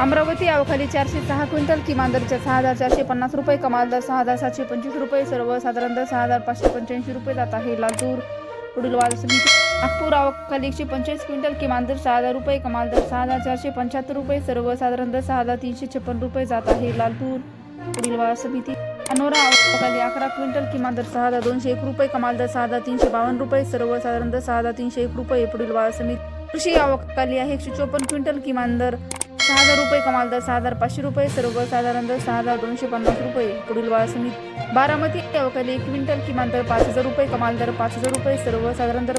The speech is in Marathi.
अमरावती अवखाली चारशे सहा क्विंटल किमान दरच्या सहा हजार चारशे पन्नास रुपये कमाल दर सहा हजार सातशे पंचवीस रुपये सर्वसाधारण दर सहा हजार पाचशे पंच्याऐंशी रुपये जात आहे. लातूर पुढील वाद समिती नागपूर अवकाली एकशे पंचवीस क्विंटल किमान दर सहा हजार रुपये कमाल दर सहा हजार चारशे पंच्याहत्तर रुपये सर्वसाधारण दर सहा हजार तीनशे छप्पन रुपये जात आहे. लातूर पुढील वाद समिती अनोरा अवकाली अकरा क्विंटल किमान दर सहा हजार दोनशे एक रुपये कमाल दर सहा हजार तीनशे बावन्न रुपये सर्वसाधारण दर सहा हजार तीनशे एक रुपये पुढील वाद समिती कृषी अवकाली आहे एकशे चोपन्न क्विंटल किमान दर सहा हजार रुपये कमाल दर सहा हजार पाचशे रुपये सर्वसाधारण दर सहा हजार दोनशे पन्नास रुपये. पुढील वाळ समिती बारामती अवकाली एक क्विंटल किमान दर पाच हजार रुपये कमाल दर पाच हजार रुपये सर्वसाधारण दर